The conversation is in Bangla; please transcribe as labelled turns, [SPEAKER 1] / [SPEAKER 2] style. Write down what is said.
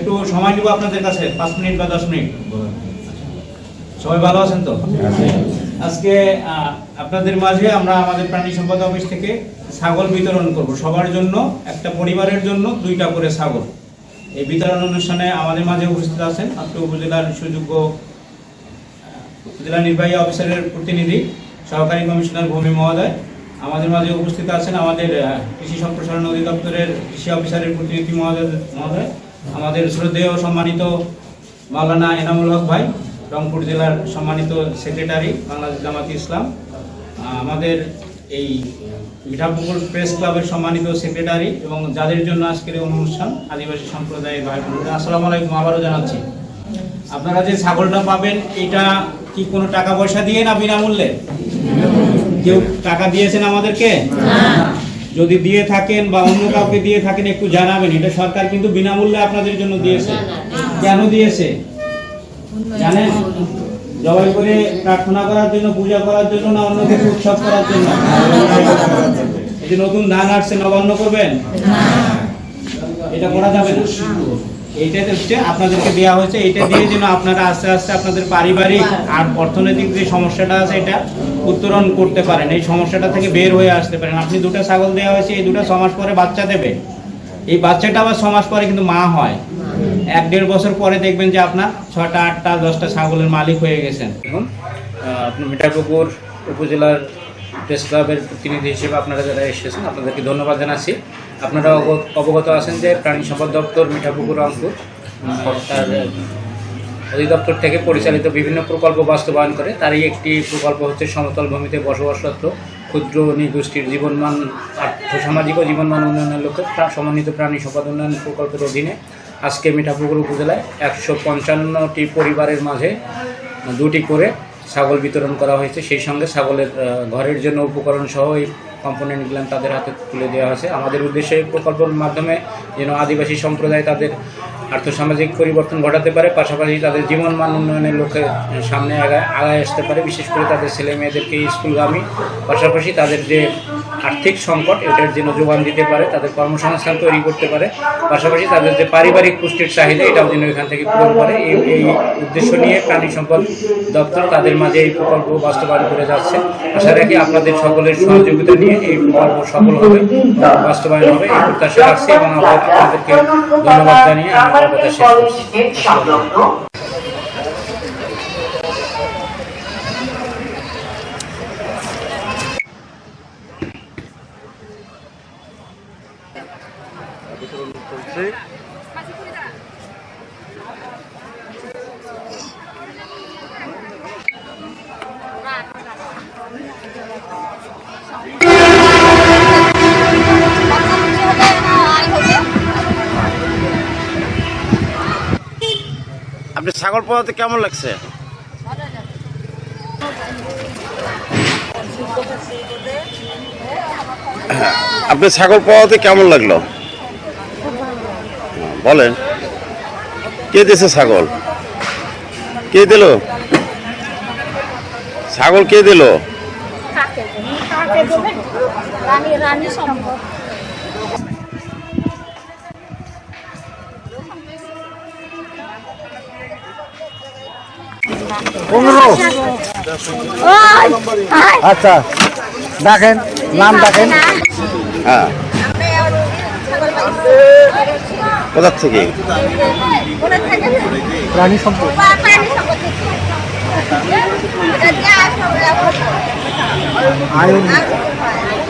[SPEAKER 1] একটু সময় নিব আপনাদের কাছে, পাঁচ মিনিট বা দশ মিনিট। সবাই ভালো আছেন তো? আজকে আপনাদের মাঝে আমরা আমাদের প্রাণী সম্পদ অফিস থেকে ছাগল বিতরণ করব। সবার জন্য, একটা পরিবারের জন্য দুইটা করে ছাগল। এই বিতরণ অনুষ্ঠানে আমাদের মাঝে উপস্থিত আছেন আত্ম উপজেলার সুযোগ্য জেলা নির্বাহী অফিসারের প্রতিনিধি, সহকারী কমিশনার ভূমি মহোদয়। আমাদের মাঝে উপস্থিত আছেন আমাদের কৃষি সম্প্রসারণ অধিদপ্তরের কৃষি অফিসারের প্রতিনিধি মহোদয় মহোদয়। আমাদের শ্রদ্ধেয় সম্মানিত মাওলানা এনামুল হক ভাই, রংপুর জেলার সম্মানিত সেক্রেটারি, বাংলাদেশ জামাত ইসলাম। আমাদের এই মিঠাপুকুর প্রেস ক্লাবের সম্মানিত সেক্রেটারি এবং যাদের জন্য আজকের এই অনুষ্ঠান, আদিবাসী সম্প্রদায়ের ভাই আসসালামু আলাইকুম, আবারও জানাচ্ছি। আপনারা যে ছাগলটা পাবেন, এটা কি কোনো টাকা পয়সা দিয়ে না বিনামূল্যে? কেউ টাকা দিয়েছেন আমাদেরকে? যদি দিয়ে থাকেন বা অন্য কাউকে দিয়ে থাকেন একটু জানাবেন। এটা সরকার কিন্তু বিনামূল্যে আপনাদের জন্য দিয়েছে। কেন দিয়েছে? জানেন? জবাই করে প্রার্থনা করার জন্য পূজা করার জন্য না অন্য কিছু উৎসব করার জন্য? এই যে নতুন ধান আসছে নবান্ন করবেন? এটা করা যাবে না। এইটাতে হচ্ছে আপনাদেরকে দেওয়া হয়েছে এটা দিয়ে যেন আপনারা আস্তে আস্তে আপনাদের পারিবারিক আর অর্থনৈতিক যে সমস্যাটা আছে এটা উত্তরণ করতে পারেন। এই সমস্যাটা থেকে বের হয়ে আসতে পারেন। আপনি দুটো ছাগল দেওয়া হয়েছে, এই দুটো ছ মাস পরে বাচ্চা দেবে। এই বাচ্চাটা আবার ছ মাস পরে কিন্তু মা হয়। এক দেড় বছর পরে দেখবেন যে আপনার ছটা, আটটা, দশটা ছাগলের মালিক হয়ে গেছেন। এখন আপনি মিঠাপুকুর উপজেলার প্রেস ক্লাবের প্রতিনিধি হিসেবে আপনারা যারা এসেছেন, আপনাদেরকে ধন্যবাদ জানাচ্ছি। আপনারা অবগত- আছেন যে প্রাণী সম্পদ দপ্তর মিঠাপুকুর, রংপুর অধিদপ্তর থেকে পরিচালিত বিভিন্ন প্রকল্প বাস্তবায়ন করে তারই একটি প্রকল্প হচ্ছে সমতল ভূমিতে বসবাসরত ক্ষুদ্র নৃগোষ্ঠীর জীবনমান আর্থসামাজিক ও জীবনমান উন্নয়নের লক্ষ্যে সমন্বিত প্রাণী সম্পদ উন্নয়ন প্রকল্পের অধীনে আজকে মিঠাপুকুর উপজেলায় একশো পঞ্চান্নটি পরিবারের মাঝে দুটি করে ছাগল বিতরণ করা হয়েছে। সেই সঙ্গে ছাগলের ঘরের জন্য উপকরণ সহ এই কম্পোনেন্টগুলো তাদের হাতে তুলে দেওয়া হয়েছে। আমাদের উদ্দেশ্যে এই প্রকল্পের মাধ্যমে যেন আদিবাসী সম্প্রদায় তাদের আর্থসামাজিক পরিবর্তন ঘটাতে পারে, পাশাপাশি তাদের জীবনমান উন্নয়নের লক্ষ্যে সামনে আগায় আগায় আসতে পারে। বিশেষ করে তাদের ছেলে মেয়েদেরকে স্কুলগামী, পাশাপাশি তাদের যে আর্থিক সংকট, এটার জন্য যোগান দিতে পারে, তাদের কর্মসংস্থান তৈরি করতে পারে। পাশাপাশি তাদের যে পারিবারিক পুষ্টির চাহিদা, এটাও যেন এখান থেকে পূরণ করে। এই উদ্দেশ্য নিয়ে প্রাণী সম্পদ দপ্তর তাদের মাঝে এই প্রকল্প বাস্তবায়ন করে যাচ্ছে। আশা রাখি আপনাদের সকলের সহযোগিতা নিয়ে এই প্রকল্প সফল হবে, বাস্তবায়ন হবে। এই প্রত্যাশা রাখছি এবং আপনাদেরকে ধন্যবাদ জানিয়ে শেষ
[SPEAKER 2] আপনি ছাগল পাওয়াতে কেমন লাগছে? আপনি ছাগল পাওয়াতে কেমন লাগল? বলেন। কে দিয়েছে ছাগল? কে দিল? ছাগল কে দিল?
[SPEAKER 3] কাকে দেবে রানী রানী সম্ভব।
[SPEAKER 4] পনেরো। আচ্ছা ডাকেন নাম ডাকেন।
[SPEAKER 2] হ্যাঁ। কোথার থেকে?
[SPEAKER 4] প্রাণী সম্পদ আয়ন